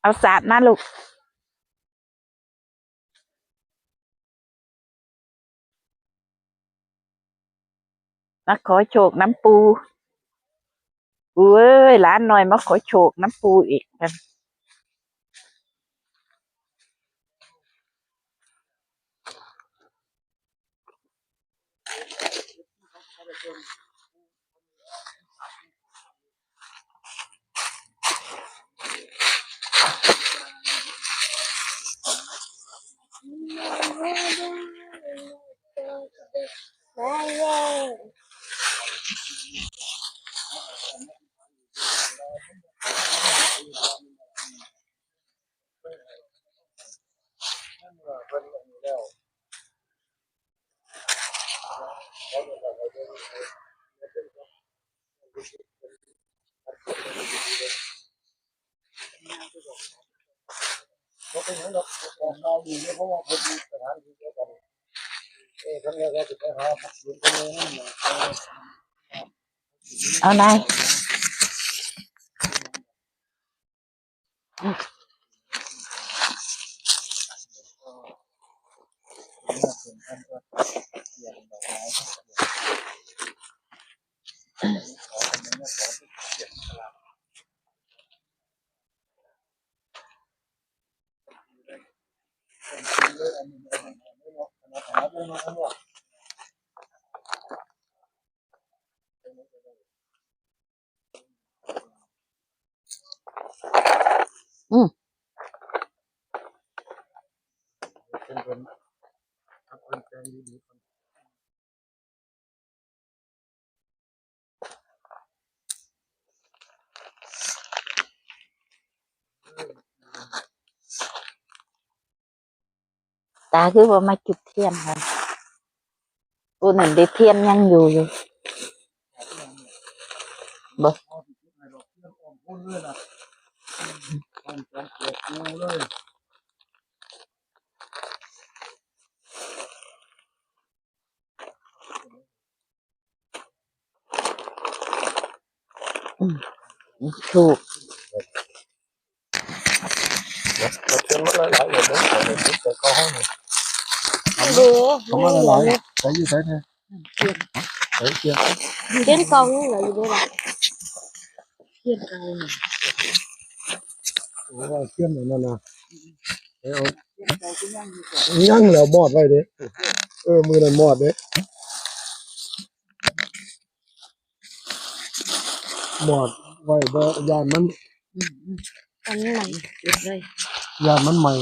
เอาสาดมาลูก มาขอโชคน้ำปูเว้ยหลานหน่อยมาขอโชคน้ำปูอีกกัน เขาเป็นอย่างนั้นเราอยู่เนี่ยเพราะว่าผมมีสถานที่เดียวกัน เออทั้ งนี้ก็จะไปหาผักสวนคน มเป็นคนทำคนแปลงดีๆคนตาคือว่ามาจุดเทียนค่ะปูนั่นได้เทียนยังอยู่อยู่บ่เอาที่คิดให้ดอกเบี้ยอ่อนพุ่นเลยนะอ่อนจอมปลวกงูเลยถูกเราเชื่อว่าหลายๆอย่างเลยแต่เด็กแต่เขาห้องดูเขามาหลายๆใส่ยี่ใส่เนี่ยใส่เกียร์เล่นกองนี่เหรออยู่ด้วยล่ะเทียนกองโอ้ ว่าเกียร์นั่นน่ะเอายังแล้วมอดไว้เด้เออ มือนั่นมอดเด้มอดไว้บ่ยานมันตอนนี้มันเก็บเลยยานมันใหม่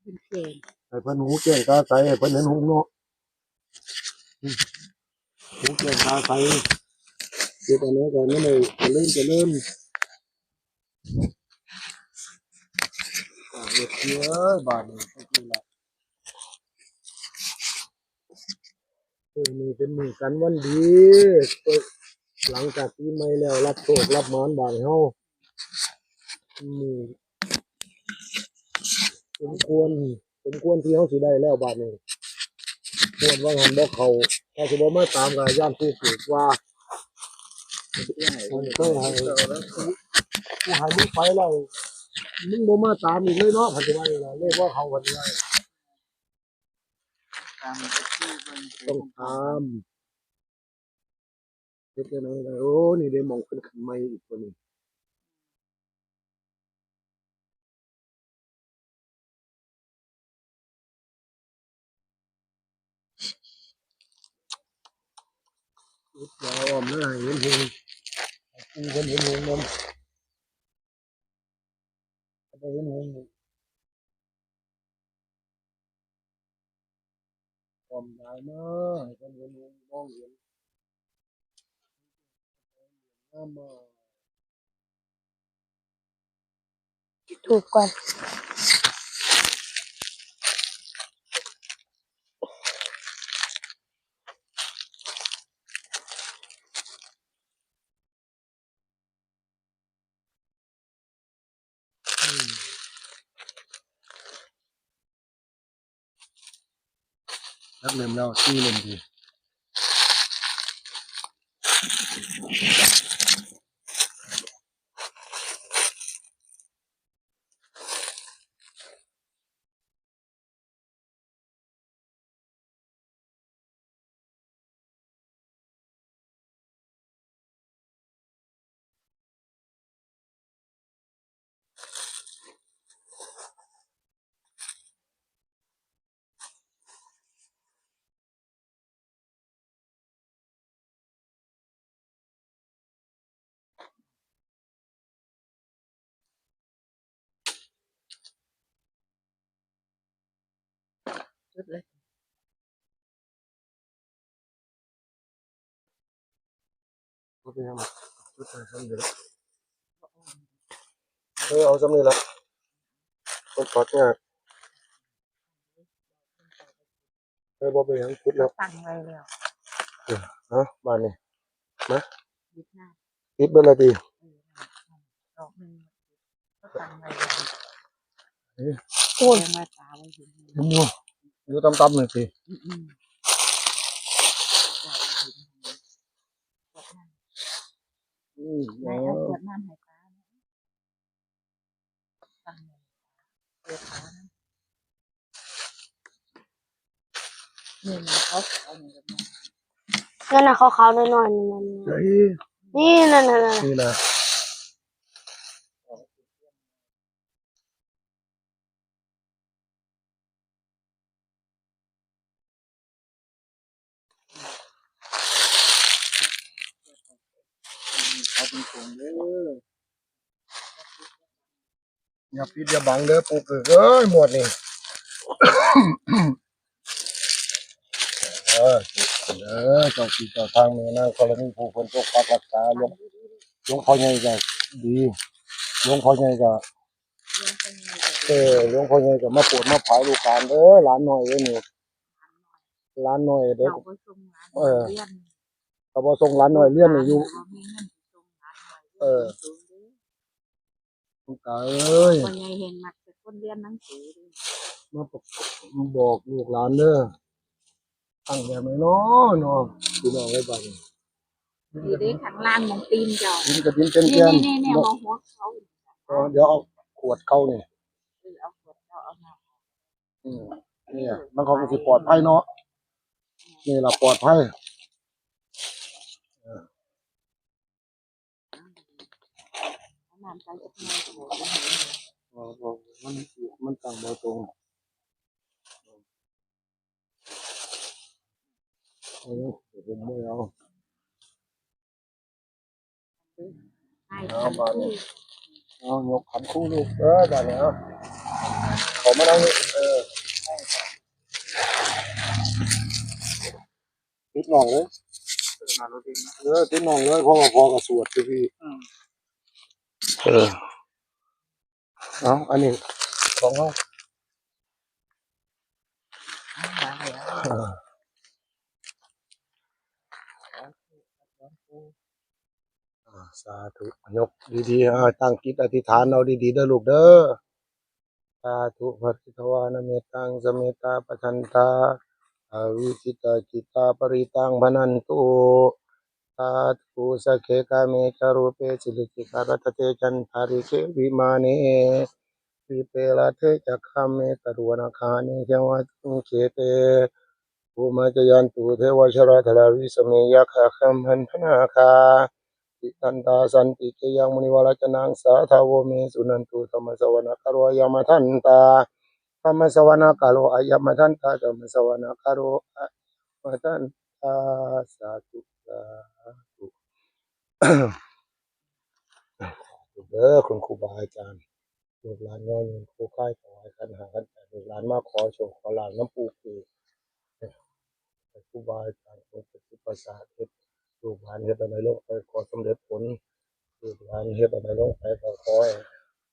เป็นเพลงให้เพิ่นหูแก้งตาใสให้เพิ่นเห็นหูเนาะอืมหูแก้งตาใส เก็บอันนี้ก่อนนั่เลยจะเริ่มจะเริ่มอ่าเฮ็ดเยอะบาดนี้ก็คือละเออนี่เป็นมือกันวันดีหลังจากปีใหม่แล้วรับโชครับมานบาดเฮานี่สมควรสมควรที่เฮาสิได้แล้วบาดนี้ปวดว่าหันบ่เขาถ้าสิบ่มาตามกับย่านผู้ปลูกว่า มันเคยให้ผู้ให้มึงไปแล้วมึงบ่มาตามอีกเลยเนาะปัจจุบันนี้ล่ะเรียว่าเขาวันนี้ต้องตามเฮ็ดจังได๋ล่ะโอ้นี่ได้หมองขึ้นขึ้นใหม่อีกตัวนี้อุดยาอ้อมแล้วให้เห็นเงให้ปู เพิ่นเห็นเฮงนำไปเห็นเฮงอ้อมยาวมาให้เพิ่นเห็นเฮงมองเห็นน้ำมาถูกก่อน นักเรียนแล้วที่เล่มดี ดเลยก็ไปทำชุดทำเดี๋ยวเออเอาสำนีละก็ปัดงานเออบ่ไปยังชุดแล้วตั้งไว้แล้วฮะบ้านนี่ยึดหน้าติดเบอร์ละดีเออดอกหนึ่งก็ตั้งไว้แล้วโอ้ยแม่มาตาไว้อยู่นี่เห็น อยู่อยู่ต่ำๆหน่อยสิอืมอืมจ้ะเห็นอยู่อืมนายเอาขวดน้ำให้ตาเนี่ยตั้งไว้เปิดฝานะนี่มันเขาเอาอย่างแบบนี้นั่นน่ะขาวๆน้อยๆนั่นน่ะเฮ้ยนี่นั่นน่ะนั่นน่ะนี่นะ เอาเป็นถุงเด้อ อย่าปิดอย่าบังเด้อปลูกเอ้ยหมดนี่เออเออเจ้าที่เจ้าทางนี่นะกรณีผู้คนตกปักรักษาหลวงหลวงพ่อใหญ่ก็ดีหลวงพ่อใหญ่ก็เออหลวงพ่อใหญ่ก็มาโปรดมาผายลูกหลานเด้อหลานน้อยเอ้ยนี่หลานน้อยเด็กเราก็ส่งหลานเออ เรียนเขาบ่ส่งหลานน้อยเรียนนี่อยู่บ่มีเงินสิส่งหลานหน่อยเออสูงเด้อ ลูกตาเอ้ยพ่อใหญ่เห็นมักแต่คนเรียนหนังสือเด้อมาบอกลูกหลานเด้อตั้งใจไหมเนาะเนาะพี่น้องไว้บ้านดีเด้ข้างล่างมองตีนเจ้าดินกระดินเป็นนี่แก้มนี่นี่มองหัวเขาเออเดี๋ยวเอาขวดเข้านี่เออเอาขวดเจ้าเอาน้อืมเนี่ยมันก็สิปลอดภัยเนาะนี่ล่ะปลอดภัยำเอาน้ำใส่จัน่อยก็บ่ได้เออเออมันมันตั้งบ่ตรงเอาเนาะเดี๋ยวผมไม่เอาให้เอามาเนี่ยเอายกขันคู่ลูกเออได้แล้วขอมานั่งนี่เออติดหน่องเลยเออติดหน่องเลยเพราะว่าพอกับสวดพี่ เออเอาอันนี้ของเราเอาไว้เอาเอออ่าสาธุยกดีๆอ่าตั้งจิตอธิษฐานเอาดีๆเด้อลูกเด้อสาธุภัททวานะเมตังสเมตตาปชันตาอาวิจิตาจิตตาปริตังพนันตุ สาธุสกเคกาเมจารูเปสิลิกิการตเตจันทาริเกวิมาเนวิเปลาเทจักขมเมตรวนาคาเนเทวะตุเขเตภูมิจยันตุเทวชราธราวิสเมยคาคัมหันธนาคาติตันตาสันติเกยังมุนิวรจนังสาทาวเมสุนันตุธรรมสวนาคารวยามทันตาธรรมสวนาคารโรอายามทันตาธรรมสวนาคารโรอายามทันตา ธาสาธุสาธุเด้อคุณครูบาอาจารย์ลูกหลานน้อยครูค่ายถวายกันหากันแต่ลูกหลานมาขอโชคขอลาบน้ำปูปีครูบาอาจารย์ของปฏิปสาเฮ็ดลูกหลานเฮ็ดอะไรลงไปขอสำเร็จผลลูกหลานเฮ็ดอะไรลงไปก็ขอให้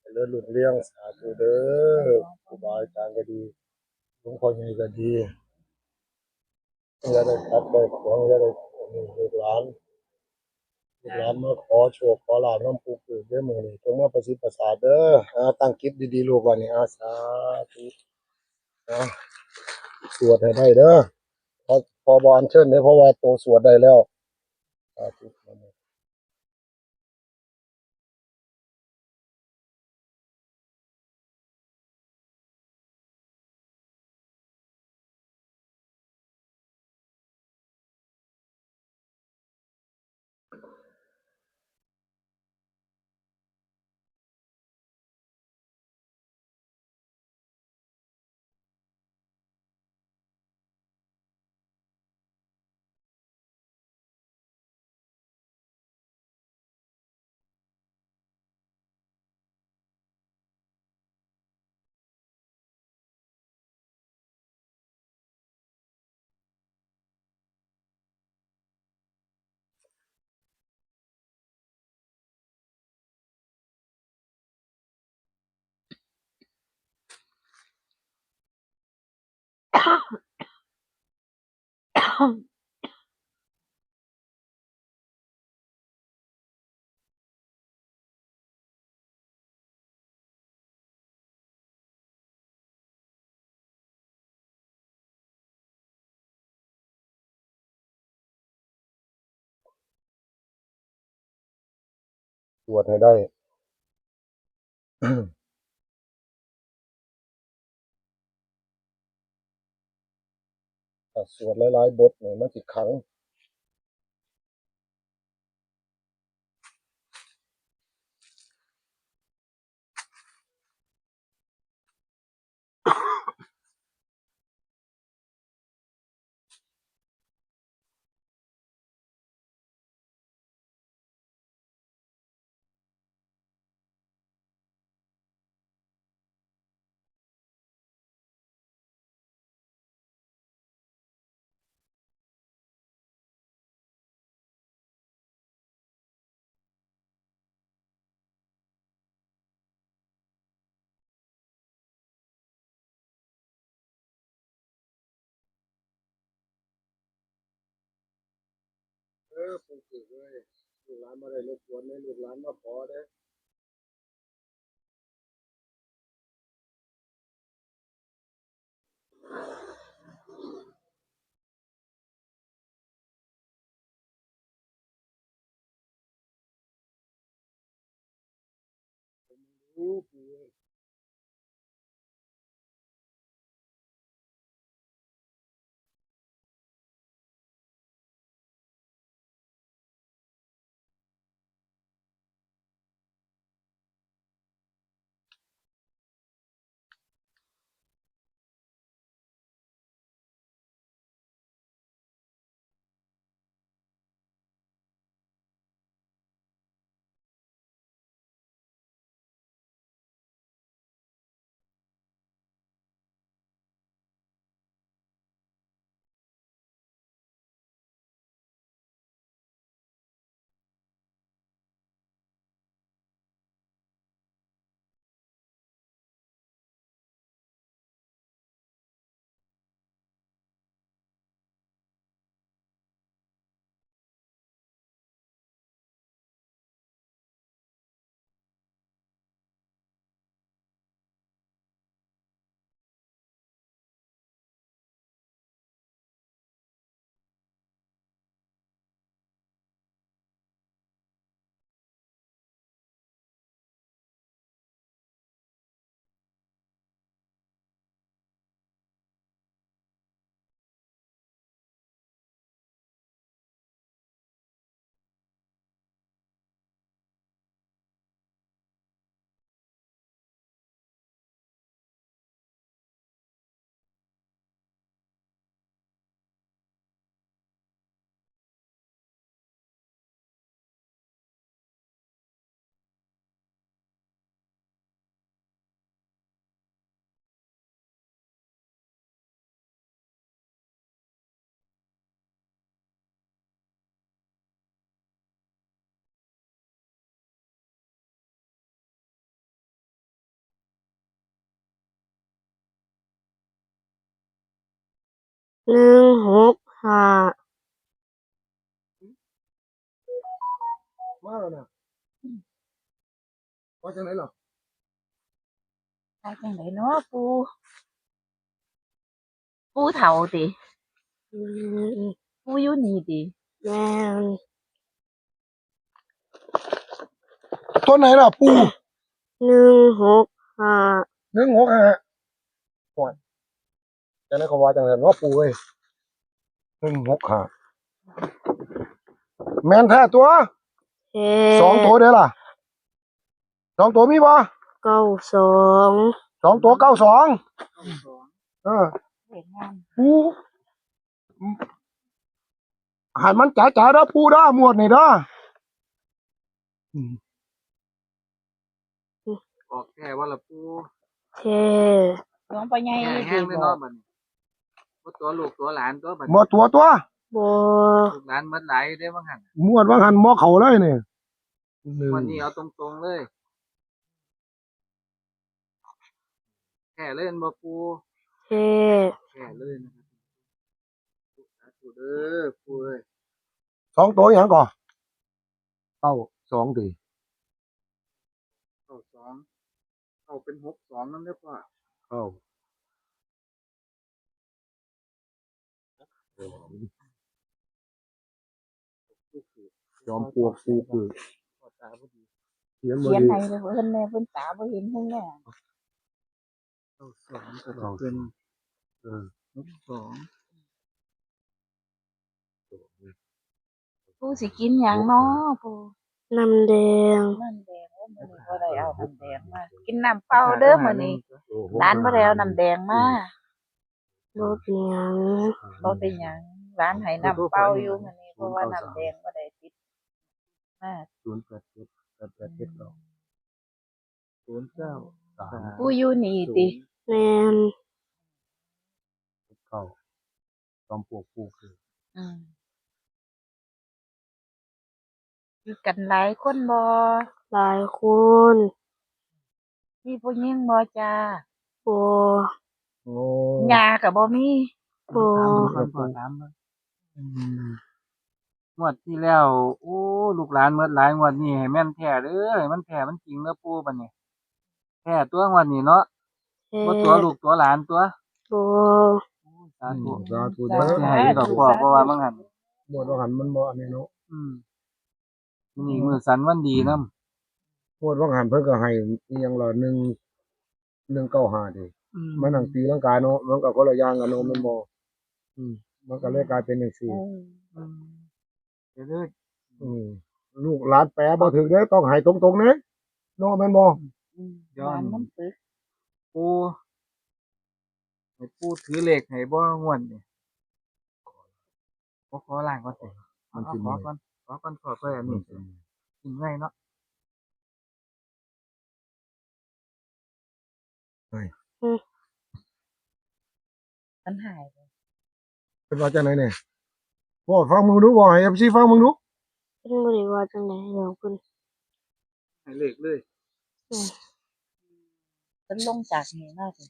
เจริญรุ่งเรืองสาธุเด้อครูบาอาจารย์ก็ดีหลวงพ่อใหญ่ก็ดี อย่าได้ตัดได้ของอย่าได้นี่ลูกหลานลูกหลานมาขอโชคขอลาบน้ำปูปืนเด้อมื้อนี้จงมาประสิทธิ์ประสาทเด้ออาตั้งคิดดีๆลูกวันนี้อาสาธุอ่าสวดให้ได้เด้อพอพอบอลเชิญเนี่ยเพราะว่าตัวสวดได้แล้วอาธุ สวดให้ได้ สวดหลายๆบทเนี่ยมันสิขัง ออปูสึกเลยลูกหลานมาได้รบกวนเลยลูกหลานมาขอเด้อปูปู จังไหนเนาะปูปูเฒ่าติอืมปูอยู่นี่ติแม่นต้นไหนล่ะ งไหนเขาว่าจังไหนเนาะปูเอ้ยหนึ่งหกห้าแมนแท้ตัวเท่สองตัวเด้อล่ะสองตัวมีบ่เก้าสองสองตัวเก้าสองเออเห็นงามปูหันมันจ๋าจ๋าๆเด้อปูเด้อหมวดนี่เด้ออืมออกแค่ว่าละปูเท่หลวงพ่อใหญ่แค่สิแห้งไม่บนออกนบัดนี้บ่ ตัวลูกตัวหลานตัวบัดหมวดตัวตัวบัวลูกหลานมันหลายได้บ้างหันหมวดว่าหันหมอเขาเลยนี่หนึ่งวันนี้เอาตรงๆเลยแค่เล่นบ่ปูเเฮ้แค่เลยนะครับสาธุเด้อปูเอ้ยสองตัวอย่างก่อนเก้าสองตีเข้าสองเข้าเป็นหกสองนั่นเด้อพ่อเข้า จอมปลวกปูคือพ่อตาพอดีเขียนบเขียนดีให้เลยเพิ่นแน่เพิ่นตาบ่เห็นเพิ่นแน่เข้าสองก็จะเป็นเออหกสองปูสิกินหยังเนาะปูน้ำแดงน้ำแดงโอ้มื้อนี้บ่ได้เอาน้ำแดงมา กินน้ำเปล่าเด้อมื้อนี้ร้านบ่ได้เอาน้ำแดงมา บ่เป็นหยังบ่เป็นหยังร้านให้น้ำเปล่าอยู่มื้อนี้เพราะว่าน้ำแดงบ่ได้ติดมาศูนย์แปดเจ็ดแปดแปดเจ็ดเก้าศูนย์เก้าสามปูอยู่นี่ติแม่นเก้าจอมปลวกปูคืออืมอยู่กันหลายคนบ่หลายคนมีผู้หญิงบ่จ้าบ่ โอ้ยาก็บ่มีบ่ถามดูก่อนพ่อถามมางวดที่แล้ว โอ้ ลูกหลานเมื่อหลายงวดนี้ให้แม่นแท้เด้อให้มันแท้มันจริงเด้อปู่บัดนี้แท้ตัวงวดนี้เนาะเฮ้บ่ตัวลูกตัวหลานตัวบ่โอ้สาธุสาธุบ่เด้อสิให้ดอกพ่อเพราะว่ามันหันบวชว่าหันมันบ่อันนี้เนาะอืมนี่มือสันวันดีนำบวชว่าหันเพิ่นก็ให้อีหยังละหนึ่งหนึ่งเก้าห้าดิ มันหนังตีลังกาเนาะมันก็คนละอย่างกันเนาะแมันบ่อืมมันก็เลยกลายเป็นจังซี่อืมเดี๋ยวเด้ออืมลูกหลานแปรบ่ถึงเด้อต้องให้ตรงๆเด้เนาะแม่นบ่ร้านน้ำปึกปู่ให้ปู่ถือเลขให้บ่งวดนี่บ่ขอล้างก่อนสิมันเอาสิขอบ่ก่อนขอก่อนขอก่อนอันนี้กินง่ายเนาะ มันหายไปเป็นว่าจังไหนเนี่ยบ่ฟังมึงดูบ่ให้ FC ฟังมึงดูเพิ่นบ่ได้ว่าจังได๋ดอกเพิ่นให้เลขเลยเพิ่นลงจากนี่มาสิ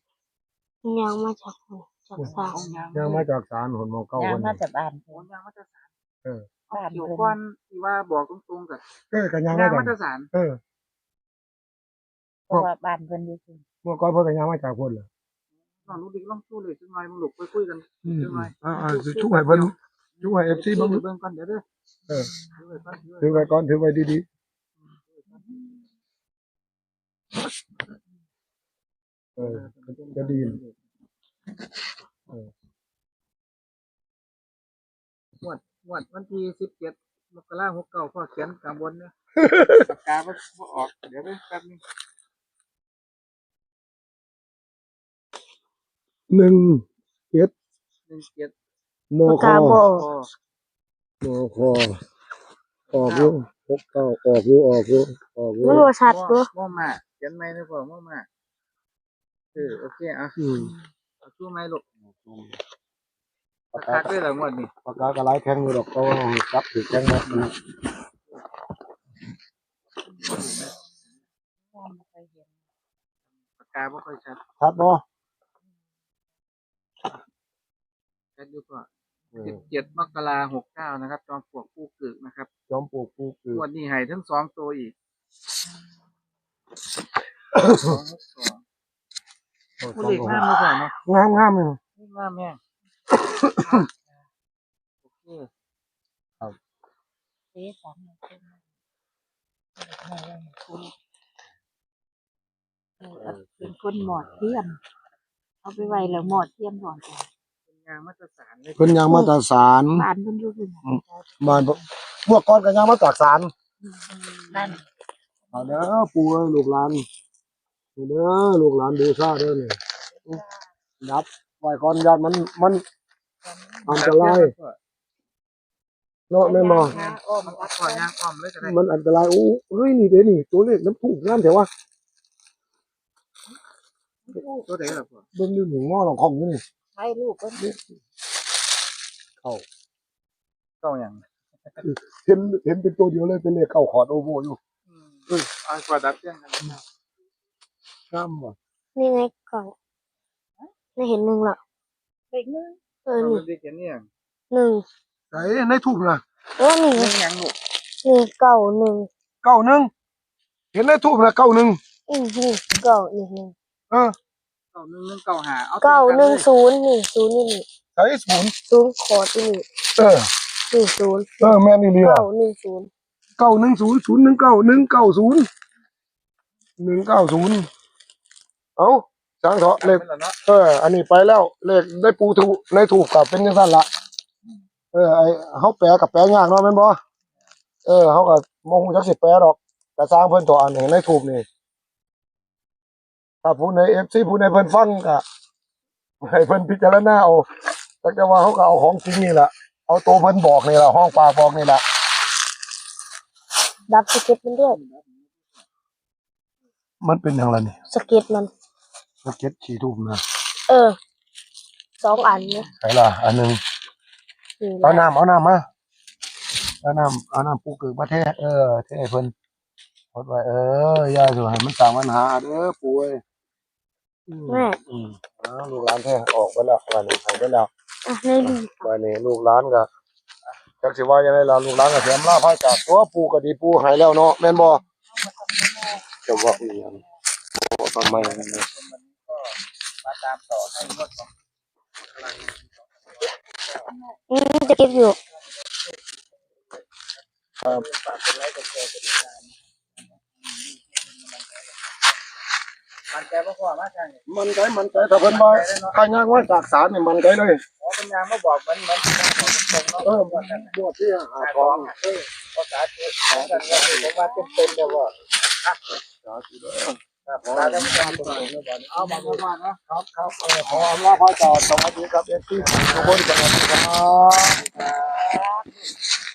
ยางมาจากหัวจากสาเอามยางยังมาจากศาลหนหมองเก่าย่างเพิ่นมานี่จากบ้านโอ้เพิ่นยางมาตรฐานเออเอาบ้านเกี่ยวเพิ่นก่อนที่ว่าบอกตรงๆกับเออก็ยังยางมามาตรจากฐานเออ เพราะว่าบ้านเพิ่นอยู่ซื่อเมื่อก่อนเพิ่นก็ยังมาจากพุ่นล่ะลองรู้ดิลองสู้เลยจังหน่อยมึงหลุกไปคุยกันอืมจังหน่อยอ่าๆช่วยเพิ่นช่วย FC สู้เบิ่งเบิ่งก่อนเดี๋ยวเด้อเออถือไว้ก่อนถือไว้ถือไว้ก่อนถือไว้ดีๆเออจะดีงวดงวดวันที่สิบเจ็ดมกราหกเก้าพ่อเขียนกลางบนเนี่ยปากกาบ่บ่ออก เดี๋ยวเด้อแป๊บนึง หนึ่งเจ็ดหนึ่งเจ็ดโมปากคกาอบ่พอโมคอออกอยู่หกเก้าออกอยู่ออกอยู่ออกอยู่มันบ่ชัดตัวม่อมาเขียนไม่ได้พอม่อมาเออโอเคอะอืมเอาสู้ไหมลูกปากคักากได้เหรองวดนี้ปากกากระไรแข็งอยู่ดอกก็จับถือแข็งหมดนะๆว่าบ่เคยเห็นปากกาบ่ค่อยชัดชัดบ่ ชัดอยู่ก็สิบเจ็ดมกราหกเก้านะครับ จอมปลวกผู้กึกนะครับจอมปลวกปูคืองวดนี้ให้ทั้งสองตัวอีกสองหกสองผู้เล็กห้ามมาก่อนเนาะงามงามเลยเล็กห้ามแม่โอเคเจ๊สังเพิ่นให้ไว้ให้คุณเออเป็นคนหมอดเทียม เอาไปไว้แล้วหมอดเทียมก่อนจ้ะเป็น ยางมาตรฐานเลยเพิ่นยังมาจากศาลบ้านเพิ่นอยู่ซื่อบ้านพวกก่อนก็ยังมาจากศาลนั่นเอาเด้อปู่เอ้ยลูกหลานนี่เด้อลูกหลานบูชาเด้อนี่ดับไว้ก่อนญาติมันมันอันตรายเนาะแม่นบ่อ้อมมันก็ถอยยางอ้อมเลยก็ได้มันอันตรายโอ้เฮ้ยนี่เด้นี่ตัวเลขน้ำถูกงามแต่ว่าตัวไหนล่ะพ่อเบิ่งนี่หมูงอหลองของอ ยู่นี่ให้ลูกเพิ่นเข้าเก้าอย่างเห็นเห็นเป็นตัวเดียวเลยเป็นเลขเข้าขอดโอโวอยู่เอ้ยเอากว่าดับเสียงกันงามว่ะนี่ไงกล่องไม่เห็นหนึ่งหรอกเด็กนึงเออเรานี่ได้เขียนเนี่ยหนึ่งไหนในทูบนะเออนี่เรื่องหยังลูกหนึ่งเก้าหนึ่งเก้าหนึ่งเห็นในทูบนะเก้าหนึ่งอืมนี่เก้าหนึ่งหนึ่งเออ เก้าหนึ่งหนึ่งเก้าหาเอาเก้าหนึ่งศูศูนย์นี่ศูนย์นี่นี่ใช้ศูนย์ศูนย์ขอที่นี่เออนี่ศูนย์เออแม่นอี่เลียเก้าหนึ่งศูนย์เก้าหนึ่งศูนย์ศูนย์หนึ่งเก้าหนึ่งเก้าศูนย์หนึ่งเก้าศูนย์เอาช้างเถาะเลขเป็นแล้วเนาะเออ อันนี้ไปแล้วเลขได้ปูถูกในถูกกับเป็นยังสั้นละเออไอเขาแปลกับแปลยากเนาะแม่นบ่เออเขากับโมงจักสิแปลดอกแต่สร้างเพิ่นตัวอันนี้ในถูกนี่ ถ้าผู้ในเอฟซีผู้ในเพิ่นฟังก็ให้เพิ่นพิจารณาเอาแต่จะว่าเขาก็เอาของจริงนี่แหละเอาตัวเพิ่นบอกนี่แหละห้องปากบอกนี่แหละดับสเก็ตมันด้วย มันเป็นอย่างไรนี่สเก็ตมันสเก็ตขี่ทูบนะเออสองอันเนี่ยไหนล่ะ อันหนึงนี่แหเอาละน้ำเอาน้ำมาเอาน้ำเอาน้ำปูเกิดมาเทเออเทให้เพิ่นพดไว้เออย่าสิให้มันสร้างปัญหาเด้อปู่เอ้ยอืม แม่อืมอ้าวลูกหลานแท้ออกไปแล้ววันนี้หายไปแล้ว อะในดีวันนี้ลูกหลานก็จักสิว่ายังไงล่ะลูกหลานก็เสียมลาพายจากตัวปู่ก็ดีปู่หายแล้วเนาะแม่นบ่จะว่าอีหยังบ่ทำไมนั่นน่ะมาตามต่อให้งวดของอืมจะเก็บอยู่มั นแกบ่พอมาจังมันใจมันใจถ้าเพิ่นว่าถ้ายางว่าจากศาลนี่มันใจเลยขอปัญญามาบอกมันมันบอกตรงๆเนาะเออบวชที่หาหาขขอองงเฮ้ยภาษาเทศของกันว่าผมว่าเต็มๆแล้วว่าครับเราจะไม่ต้องตัวเองก่อนเอามาว่านะครับครับเออขออำลาพระเจ้าสวัสดีครับเอฟซีทุกคนสวัสดีครับ